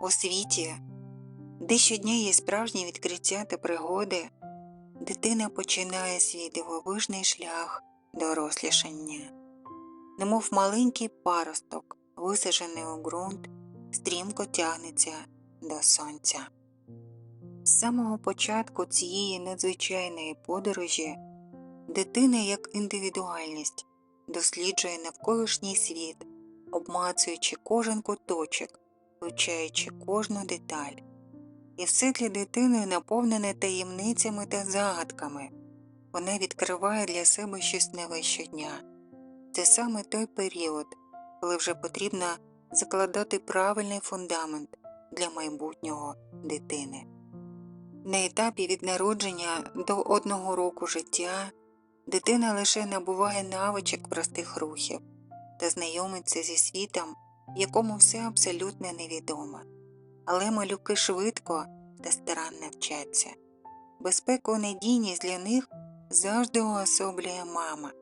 У світі, де щодня є справжні відкриття та пригоди, дитина починає свій дивовижний шлях дорослішання, немов маленький паросток, висаджений у ґрунт, стрімко тягнеться до сонця. З самого початку цієї надзвичайної подорожі дитина як індивідуальність досліджує навколишній світ, обмацуючи кожен куточок, вивчаючи кожну деталь. І все для дитини наповнене таємницями та загадками. Вона відкриває для себе щось нове щодня. Це саме той період, коли вже потрібно закладати правильний фундамент для майбутнього дитини. На етапі від народження до одного року життя дитина лише набуває навичок простих рухів та знайомиться зі світом, якому все абсолютно невідомо. Але малюки швидко та старанно вчаться. Безпеку і надійність для них завжди уособлює мама.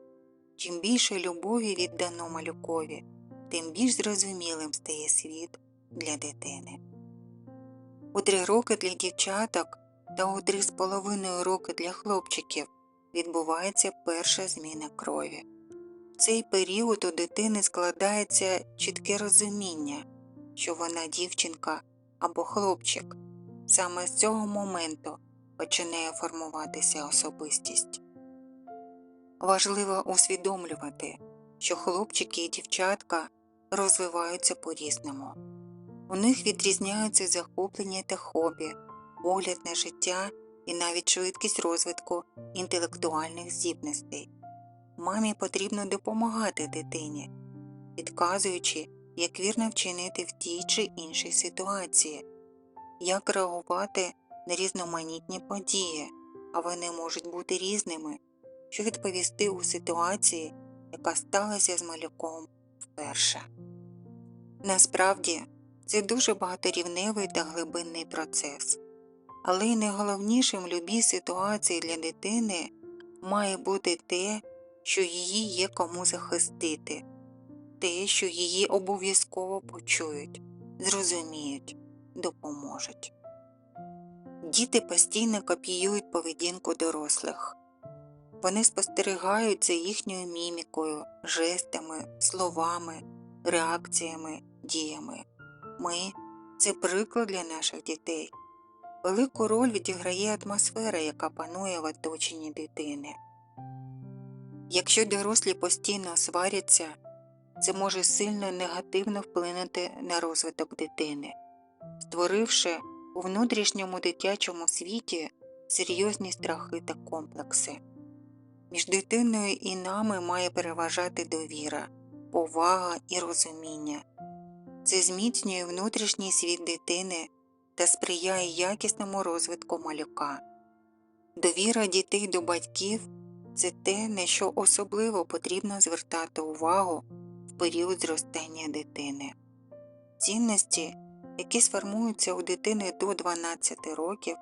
Чим більше любові віддано малюкові, тим більш зрозумілим стає світ для дитини. У три роки для дівчаток та у три з половиною роки для хлопчиків відбувається перша зміна крові. Цей період у дитини складається чітке розуміння, що вона дівчинка або хлопчик. Саме з цього моменту починає формуватися особистість. Важливо усвідомлювати, що хлопчики і дівчатка розвиваються по різному. У них відрізняються захоплення та хобі, погляд на життя і навіть швидкість розвитку інтелектуальних здібностей. Мамі потрібно допомагати дитині, підказуючи, як вірно вчинити в тій чи іншій ситуації, як реагувати на різноманітні події, а вони можуть бути різними, що відповісти у ситуації, яка сталася з малюком вперше. Насправді це дуже багаторівневий та глибинний процес, але й найголовнішим в любій ситуації для дитини має бути те, що її є кому захистити, те, що її обов'язково почують, зрозуміють, допоможуть. Діти постійно копіюють поведінку дорослих. Вони спостерігають за їхньою мімікою, жестами, словами, реакціями, діями. Ми це приклад для наших дітей. Велику роль відіграє атмосфера, яка панує в оточенні дитини. Якщо дорослі постійно сваряться, це може сильно негативно вплинути на розвиток дитини, створивши у внутрішньому дитячому світі серйозні страхи та комплекси. Між дитиною і нами має переважати довіра, повага і розуміння. Це зміцнює внутрішній світ дитини та сприяє якісному розвитку малюка. Довіра дітей до батьків це те, на що особливо потрібно звертати увагу в період зростання дитини. Цінності, які сформуються у дитини до 12 років,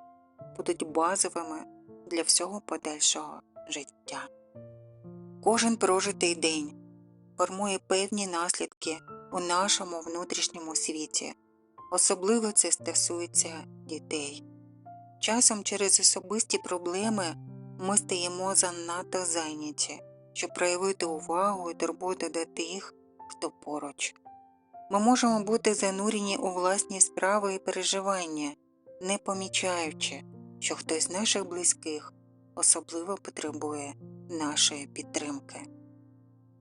будуть базовими для всього подальшого життя. Кожен прожитий день формує певні наслідки у нашому внутрішньому світі, особливо це стосується дітей. Часом через особисті проблеми ми стаємо занадто зайняті, щоб проявити увагу і турботу до тих, хто поруч. Ми можемо бути занурені у власні справи і переживання, не помічаючи, що хтось з наших близьких особливо потребує нашої підтримки.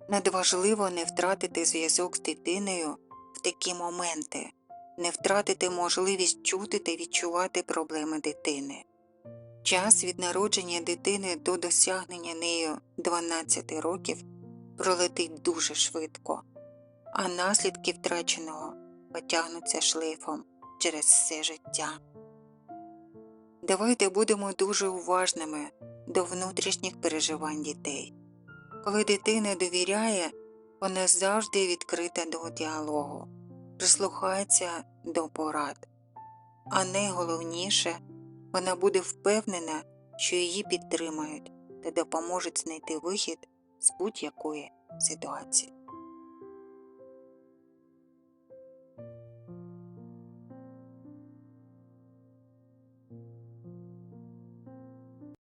Надважливо не втратити зв'язок з дитиною в такі моменти, не втратити можливість чути та відчувати проблеми дитини. Час від народження дитини до досягнення нею 12 років пролетить дуже швидко, а наслідки втраченого потягнуться шлейфом через все життя. Давайте будемо дуже уважними до внутрішніх переживань дітей. Коли дитина довіряє, вона завжди відкрита до діалогу, прислухається до порад, а найголовніше вона буде впевнена, що її підтримають та допоможуть знайти вихід з будь-якої ситуації.